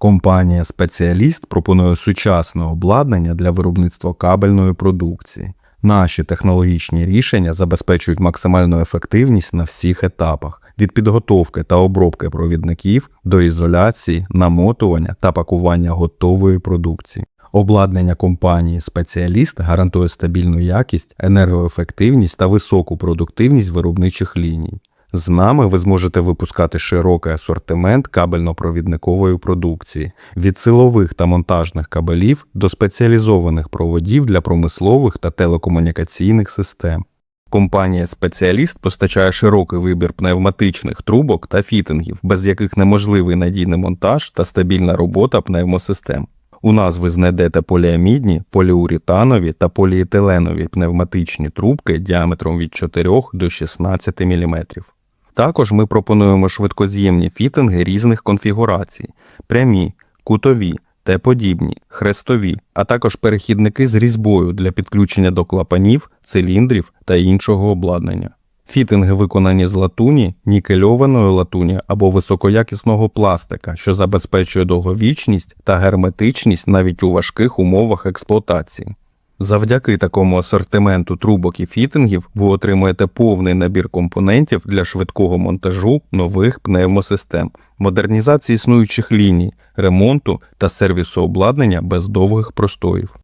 Компанія Спеціаліст пропонує сучасне обладнання для виробництва кабельної продукції. Наші технологічні рішення забезпечують максимальну ефективність на всіх етапах від підготовки та обробки провідників до ізоляції, намотування та пакування готової продукції. Обладнання компанії Спеціаліст гарантує стабільну якість, енергоефективність та високу продуктивність виробничих ліній. З нами ви зможете випускати широкий асортимент кабельно-провідникової продукції від силових та монтажних кабелів до спеціалізованих проводів для промислових та телекомунікаційних систем. Компанія Спеціаліст постачає широкий вибір пневматичних трубок та фітингів, без яких неможливий надійний монтаж та стабільна робота пневмосистем. У нас ви знайдете поліамідні, поліуретанові та поліетиленові пневматичні трубки діаметром від 4 до 16 мм. Також ми пропонуємо швидкоз'ємні фітинги різних конфігурацій: прямі, кутові, Т-подібні, хрестові, а також перехідники з різьбою для підключення до клапанів, циліндрів та іншого обладнання. Фітинги виконані з латуні, нікельованої латуні або високоякісного пластика, що забезпечує довговічність та герметичність навіть у важких умовах експлуатації. Завдяки такому асортименту трубок і фітингів ви отримуєте повний набір компонентів для швидкого монтажу нових пневмосистем, модернізації існуючих ліній, ремонту та сервісу обладнання без довгих простоїв.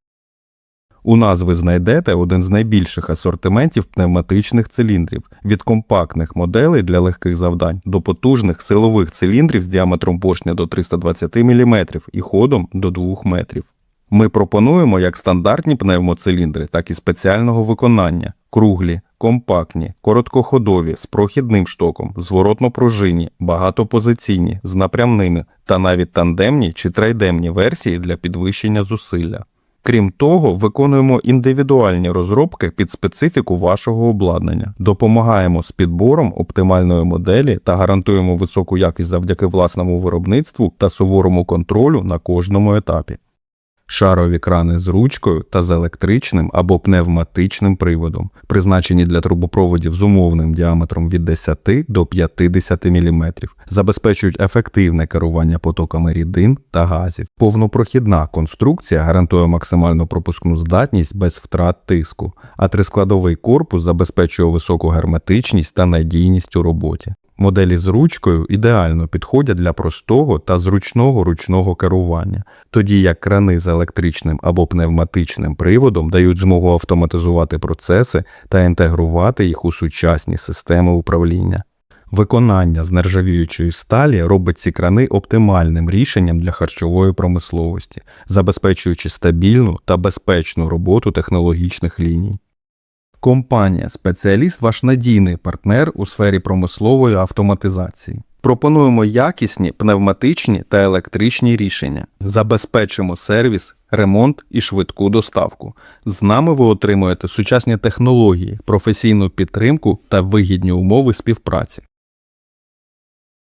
У нас ви знайдете один з найбільших асортиментів пневматичних циліндрів від компактних моделей для легких завдань до потужних силових циліндрів з діаметром поршня до 320 мм і ходом до 2 метрів. Ми пропонуємо як стандартні пневмоциліндри, так і спеціального виконання: круглі, компактні, короткоходові, з прохідним штоком, зворотно-пружинні, багатопозиційні, з напрямними та навіть тандемні чи трайдемні версії для підвищення зусилля. Крім того, виконуємо індивідуальні розробки під специфіку вашого обладнання, допомагаємо з підбором оптимальної моделі та гарантуємо високу якість завдяки власному виробництву та суворому контролю на кожному етапі. Шарові крани з ручкою та з електричним або пневматичним приводом, призначені для трубопроводів з умовним діаметром від 10 до 50 мм, забезпечують ефективне керування потоками рідин та газів. Повнопрохідна конструкція гарантує максимальну пропускну здатність без втрат тиску, а трискладовий корпус забезпечує високу герметичність та надійність у роботі. Моделі з ручкою ідеально підходять для простого та зручного ручного керування, тоді як крани з електричним або пневматичним приводом дають змогу автоматизувати процеси та інтегрувати їх у сучасні системи управління. Виконання з нержавіючої сталі робить ці крани оптимальним рішенням для харчової промисловості, забезпечуючи стабільну та безпечну роботу технологічних ліній. Компанія Спеціаліст ваш надійний партнер у сфері промислової автоматизації. Пропонуємо якісні пневматичні та електричні рішення. Забезпечимо сервіс, ремонт і швидку доставку. З нами ви отримуєте сучасні технології, професійну підтримку та вигідні умови співпраці.